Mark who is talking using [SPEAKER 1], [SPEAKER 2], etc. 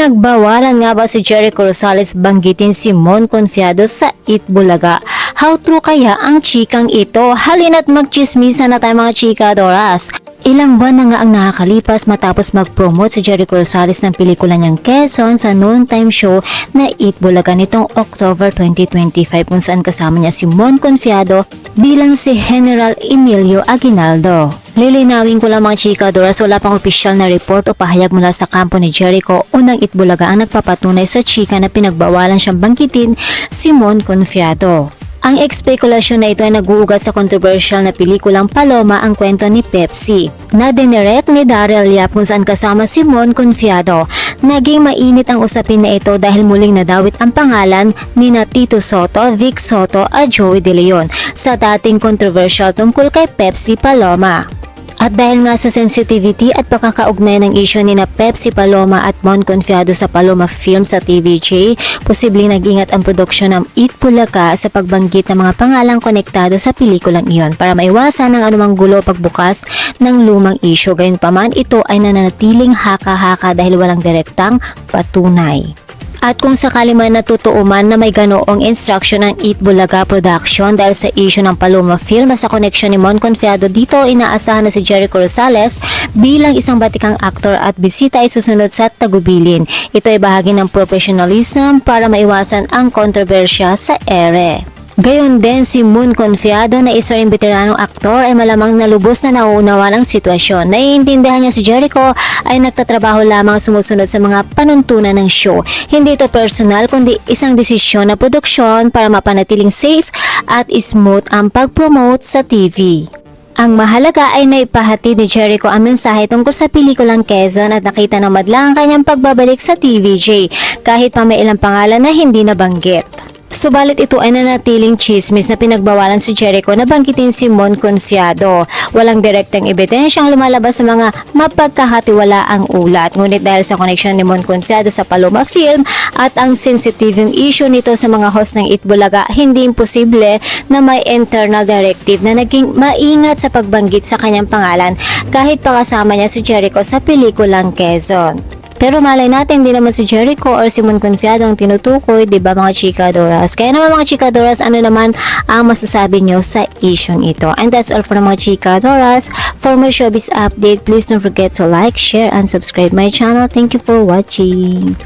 [SPEAKER 1] Pinagbawalan nga ba si Jericho Rosales banggitin si Mon Confiado sa Itbulaga? How true kaya ang chikang ito? Halina't magchismisa na tayo mga chika Doras. Ilang buwan na nga ang nakakalipas matapos mag-promote si Jericho Rosales ng pelikula niyang Quezon sa noontime show na Eat Bulaga nitong October 2025 kung saan kasama niya si Mon Confiado bilang si General Emilio Aguinaldo. Lilinawin ko lang mga chika Doras, wala pang opisyal na report o pahayag mula sa kampo ni Jericho unang Itbulaga ang nagpapatunay sa chika na pinagbawalan siyang bangkitin si Mon Confiado. Ang ekspekulasyon na ito ay naguugat sa controversial na pelikulang Paloma ang kwento ni Pepsi na dinirect ni Daryl Yap kung saan kasama si Mon Confiado. Naging mainit ang usapin na ito dahil muling nadawit ang pangalan ni na Tito Soto, Vic Soto at Joey De Leon sa dating controversial tungkol kay Pepsi Paloma. At dahil nga sa sensitivity at pakakaugnay ng issue ni na Pepsi Paloma at Mon Confiado sa Paloma Film sa TVJ, posibleng nag-ingat ang produksyon ng Eat Pulaga sa pagbanggit ng mga pangalang konektado sa pelikulang iyon para maiwasan ang anumang gulo pagbukas ng lumang issue. Gayunpaman, ito ay nananatiling haka-haka dahil walang direktang patunay. At kung sakali man natutuo man na may ganoong instruction ng Eat Bulaga Production dahil sa issue ng Paloma Film sa connection ni Mon Confiado dito inaasahan na si Jericho Rosales bilang isang batikang aktor at bisita ay susunod sa tagubilin. Ito ay bahagi ng professionalism para maiwasan ang kontrobersya sa ere. Gayon din si Moon Confiado na isa ring veteranong aktor ay malamang na lubos na nauunawa ng sitwasyon. Naiintindihan niya si Jericho ay nagtatrabaho lamang sumusunod sa mga panuntunan ng show. Hindi ito personal kundi isang desisyon na produksyon para mapanatiling safe at smooth ang pag-promote sa TV. Ang mahalaga ay naipahatid ni Jericho ang mensahe tungkol sa pelikulang Quezon at nakita ng madla ang kanyang pagbabalik sa TVJ kahit pa may ilang pangalan na hindi nabanggit. Subalit ito ay nanatiling chismis na pinagbawalan si Jericho na banggitin si Mon Confiado. Walang direktang ebidensyang lumalabas sa mga mapagkakatiwalaang ulat. Ngunit dahil sa connection ni Mon Confiado sa Paloma Film at ang sensitive yung issue nito sa mga host ng Itbulaga, hindi imposible na may internal directive na naging maingat sa pagbanggit sa kanyang pangalan kahit pakasama niya si Jericho sa pelikulang Quezon. Pero malay natin, hindi naman si Jericho or si Mon Confiado ang tinutukoy, di ba mga chikadoras? Kaya naman mga chikadoras, ano naman ang masasabi nyo sa isyong ito? And that's all for mga chikadoras. For more showbiz update, please don't forget to like, share, and subscribe my channel. Thank you for watching.